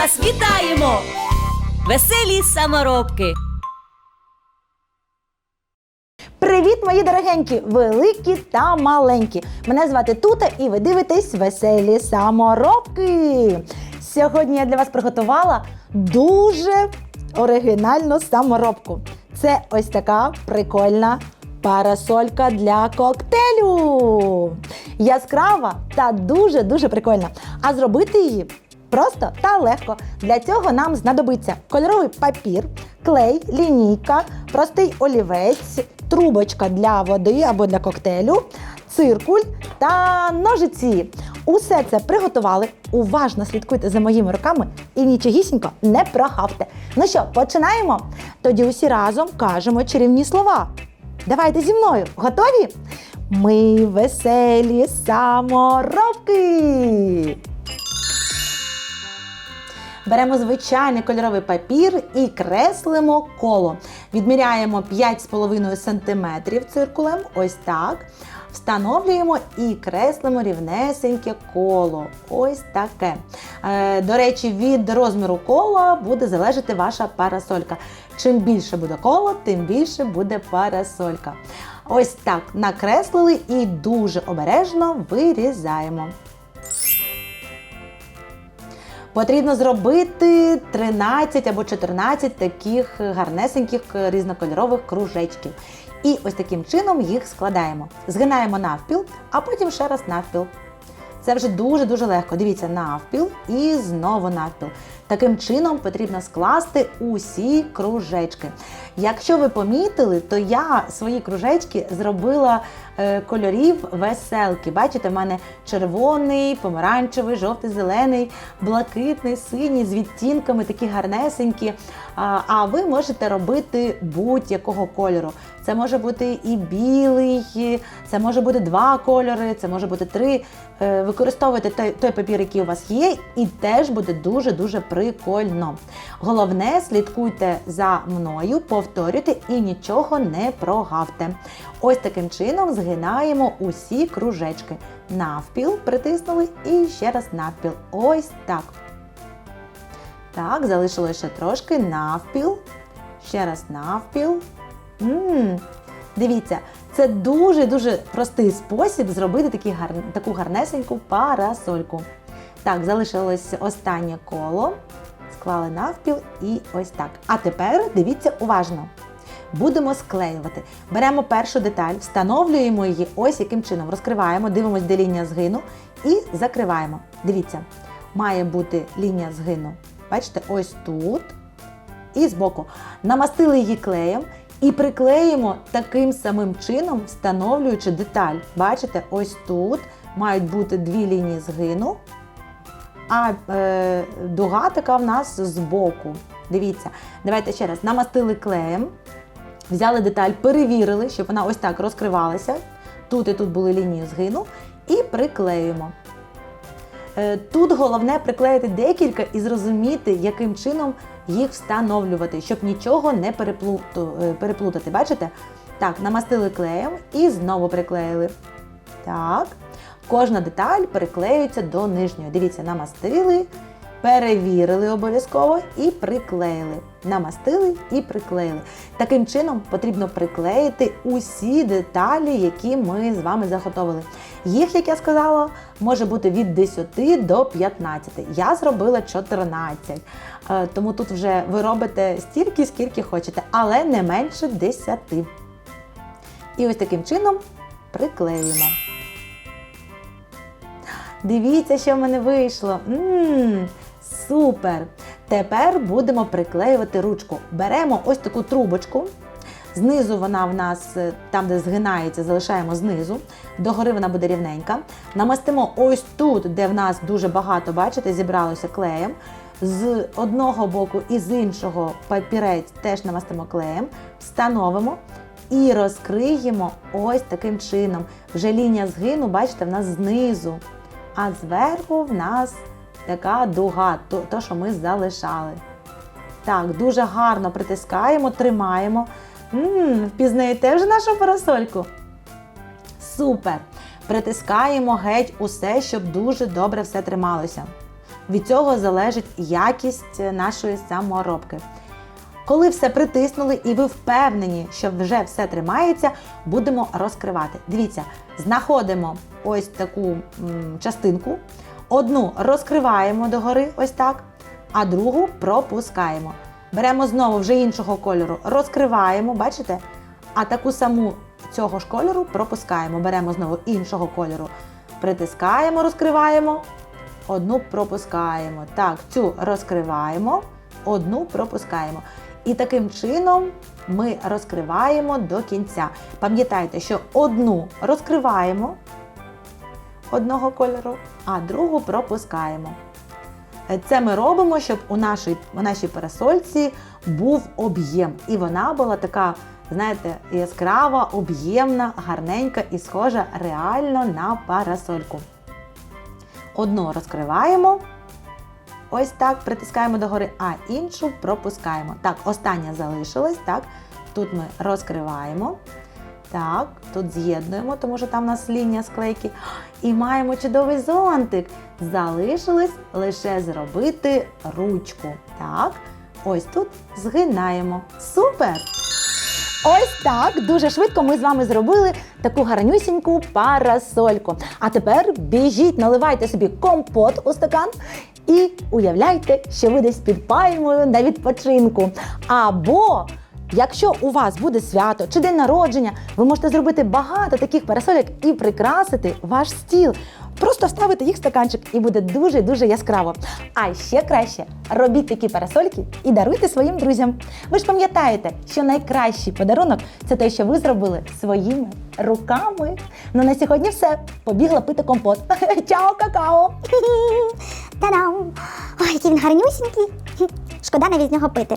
вас вітаємо, веселі саморобки. Привіт, мої дорогенькі, великі та маленькі. Мене звати Тута і ви дивитесь веселі саморобки. Сьогодні я для вас приготувала дуже оригінальну саморобку. Це ось така прикольна парасолька для коктейлю. Яскрава та дуже-дуже прикольна. А зробити її Просто та легко. Для цього нам знадобиться кольоровий папір, клей, лінійка, простий олівець, трубочка для води або для коктейлю, циркуль та ножиці. Усе це приготували. Уважно слідкуйте за моїми руками і нічогісінько не прогавте. Ну що, починаємо? Тоді усі разом кажемо чарівні слова. Давайте зі мною. Готові? Ми веселі саморобки! Беремо звичайний кольоровий папір і креслимо коло. Відміряємо 5,5 см циркулем, ось так. Встановлюємо і креслимо рівнесеньке коло. Ось таке. Е, до речі, від розміру кола буде залежати ваша парасолька. Чим більше буде коло, тим більше буде парасолька. Ось так накреслили і дуже обережно вирізаємо. Потрібно зробити 13 або 14 таких гарнесеньких різнокольорових кружечків. І ось таким чином їх складаємо. Згинаємо навпіл, а потім ще раз навпіл. Це вже дуже-дуже легко. Дивіться, навпіл і знову навпіл. Таким чином потрібно скласти усі кружечки. Якщо ви помітили, то я свої кружечки зробила е, кольорів веселки. Бачите, в мене червоний, помаранчевий, жовтий, зелений, блакитний, синій з відтінками, такі гарнесенькі. А, ви можете робити будь-якого кольору. Це може бути і білий, це може бути два кольори, це може бути три. Е, Використовуйте той, той папір, який у вас є, і теж буде дуже-дуже прикольно. Головне, слідкуйте за мною, повторюйте і нічого не прогавте. Ось таким чином згинаємо усі кружечки. Навпіл притиснули і ще раз навпіл. Ось так. Так, залишилося ще трошки навпіл. Ще раз навпіл. Ммм, дивіться, це дуже-дуже простий спосіб зробити такі гар... таку гарнесеньку парасольку. Так, залишилось останнє коло. Склали навпіл і ось так. А тепер дивіться уважно. Будемо склеювати. Беремо першу деталь, встановлюємо її ось яким чином. Розкриваємо, дивимося, де лінія згину і закриваємо. Дивіться, має бути лінія згину. Бачите, ось тут і збоку. Намастили її клеєм і приклеїмо таким самим чином, встановлюючи деталь. Бачите, ось тут мають бути дві лінії згину, а е, дуга така в нас збоку. Дивіться, давайте ще раз намастили клеєм, взяли деталь, перевірили, щоб вона ось так розкривалася. Тут і тут були лінії згину, і приклеюємо. Е, Тут головне приклеїти декілька і зрозуміти, яким чином їх встановлювати, щоб нічого не е, переплутати. Бачите? Так, намастили клеєм і знову приклеїли. Так. Кожна деталь приклеюється до нижньої. Дивіться, намастили, перевірили обов'язково і приклеїли. Намастили і приклеїли. Таким чином потрібно приклеїти усі деталі, які ми з вами заготовили. Їх, як я сказала, може бути від 10 до 15. Я зробила 14. Е, Тому тут вже ви робите стільки, скільки хочете, але не менше 10. І ось таким чином приклеюємо. Дивіться, що в мене вийшло. Ммм, супер! Тепер будемо приклеювати ручку. Беремо ось таку трубочку, Знизу вона в нас, е, там, де згинається, залишаємо знизу. Догори вона буде рівненька. Намастимо ось тут, де в нас дуже багато, бачите, зібралося клеєм. З одного боку і з іншого папірець теж намастимо клеєм, встановимо і розкриємо ось таким чином. Вже лінія згину, бачите, в нас знизу. А зверху в нас така дуга, то, то що ми залишали. Так, дуже гарно притискаємо, тримаємо. Мм, впізнаєте вже нашу парасольку? Супер! Притискаємо геть усе, щоб дуже добре все трималося. Від цього залежить якість нашої саморобки. Коли все притиснули і ви впевнені, що вже все тримається, будемо розкривати. Дивіться, знаходимо ось таку м, частинку, одну розкриваємо догори, ось так, а другу пропускаємо. Беремо знову вже іншого кольору, розкриваємо, бачите? А таку саму цього ж кольору пропускаємо. Беремо знову іншого кольору, притискаємо, розкриваємо, одну пропускаємо. Так, цю розкриваємо, одну пропускаємо. І таким чином ми розкриваємо до кінця. Пам'ятайте, що одну розкриваємо одного кольору, а другу пропускаємо. Це ми робимо, щоб у нашій, у нашій парасольці був об'єм. І вона була така, знаєте, яскрава, об'ємна, гарненька і схожа реально на парасольку. Одну розкриваємо. Ось так притискаємо догори, а іншу пропускаємо. Так, остання залишилась. Так, тут ми розкриваємо. Так, тут з'єднуємо, тому що там у нас лінія склейки. І маємо чудовий зонтик. Залишилось лише зробити ручку. Так, ось тут згинаємо. Супер! Ось так дуже швидко ми з вами зробили таку гарнюсіньку парасольку. А тепер біжіть, наливайте собі компот у стакан і уявляйте, що ви десь під пальмою на відпочинку. Або Якщо у вас буде свято чи день народження, ви можете зробити багато таких парасольок і прикрасити ваш стіл. Просто вставити їх в стаканчик і буде дуже-дуже яскраво. А ще краще робіть такі парасольки і даруйте своїм друзям. Ви ж пам'ятаєте, що найкращий подарунок це те, що ви зробили своїми руками. Ну на сьогодні все. Побігла пити компот. Чао, какао! Та-дам! Ой, який він гарнюсінький. Шкода навіть з нього пити.